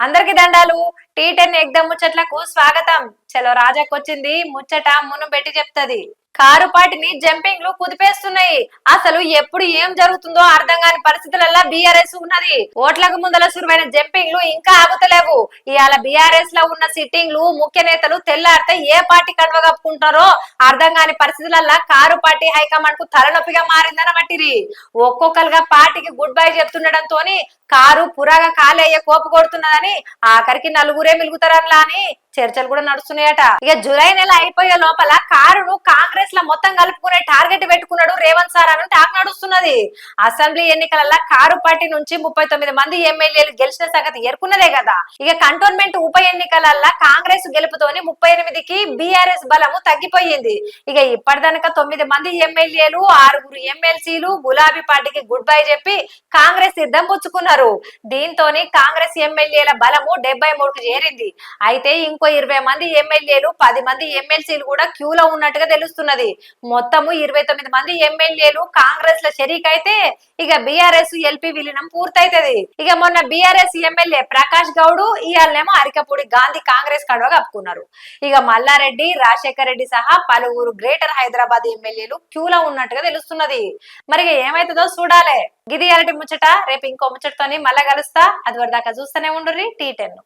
అందరికి దండాలు. Tea ten ఎగ్దం ముచ్చట్లకు స్వాగతం. చలో రాజాకొచ్చింది ముచ్చట మును పెట్టి చెప్తది. కారు పాటిని జంపింగ్లు కుదిపేస్తున్నాయి. అసలు ఎప్పుడు ఏం జరుగుతుందో అర్థం కాని పరిస్థితులలో బీఆర్ఎస్ ఉన్నది. ఓట్లకు ముందల సురువైన జంపింగ్లు ఇంకా ఆగుతలేవు. ఇవాళ బీఆర్ఎస్లో ఉన్న సిట్టింగ్లు ముఖ్య నేతలు తెల్లారితే ఏ పార్టీ కడవ కప్పుకుంటారో అర్థం కాని పరిస్థితులలో కారు పార్టీ హైకమాండ్కు తలనొప్పిగా మారిందని మట్టిరి ఒక్కొక్కరుగా పార్టీకి గుడ్ బై చెప్తుండడంతో కారు పురాగా కాలేయ కోపు కొడుతున్నదని ఆఖరికి నలుగురే మిలుగుతారనిలా అని చర్చలు కూడా నడుస్తున్నాయట. ఇక జూలై నెల అయిపోయే లోపల కారును కాంగ్రెస్లో మొత్తం కలుపుకునే టార్గెట్ పెట్టుకున్నాడు రేవంత్ సార్ అని నడుస్తున్నది. అసెంబ్లీ ఎన్నికలలో కారు పార్టీ నుంచి ముప్పై తొమ్మిది మంది ఎమ్మెల్యేలు గెలిచిన సంగతి ఎరుకున్నదే కదా. ఇక కంటోన్మెంట్ ఉప ఎన్నికలలో కాంగ్రెస్ గెలుపుతోని ముప్పై ఎనిమిదికి బీఆర్ఎస్ బలము తగ్గిపోయింది. ఇక ఇప్పటిదనక తొమ్మిది మంది ఎమ్మెల్యేలు ఆరుగురు ఎమ్మెల్సీలు గులాబీ పార్టీకి గుడ్ బై చెప్పి కాంగ్రెస్ సిద్ధం పుచ్చుకున్నారు. దీంతోని కాంగ్రెస్ ఎమ్మెల్యేల బలము డెబ్బై మూడుకు చేరింది. అయితే ఇంకో ఇరవై మంది ఎమ్మెల్యేలు పది మంది ఎమ్మెల్సీలు కూడా క్యూలో ఉన్నట్టుగా తెలుస్తున్నది. మొత్తము ఇరవై తొమ్మిది మంది ఎమ్మెల్యేలు కాంగ్రెస్ లో షరీకైతే ఇక బీఆర్ఎస్ ఎల్పీ విలీనం పూర్తయితది. ఇక మొన్న బీఆర్ఎస్ ఎమ్మెల్యే ప్రకాష్ గౌడ్ ఇవాళనేమో అరికపూడి గాంధీ కాంగ్రెస్ కడవ కప్పుకున్నారు. ఇక మల్లారెడ్డి రాజశేఖర్ రెడ్డి సహా పలువురు గ్రేటర్ హైదరాబాద్ ఎమ్మెల్యేలు క్యూలో ఉన్నట్టుగా తెలుస్తున్నది. మరి ఏమైతుందో చూడాలి. గిది అరటి ముచ్చట రేపు ఇంకో ముచ్చటతోని మళ్ళా కలుస్తా. అది వరదాకా చూస్తూనే ఉండుర్రి టీ టెన్.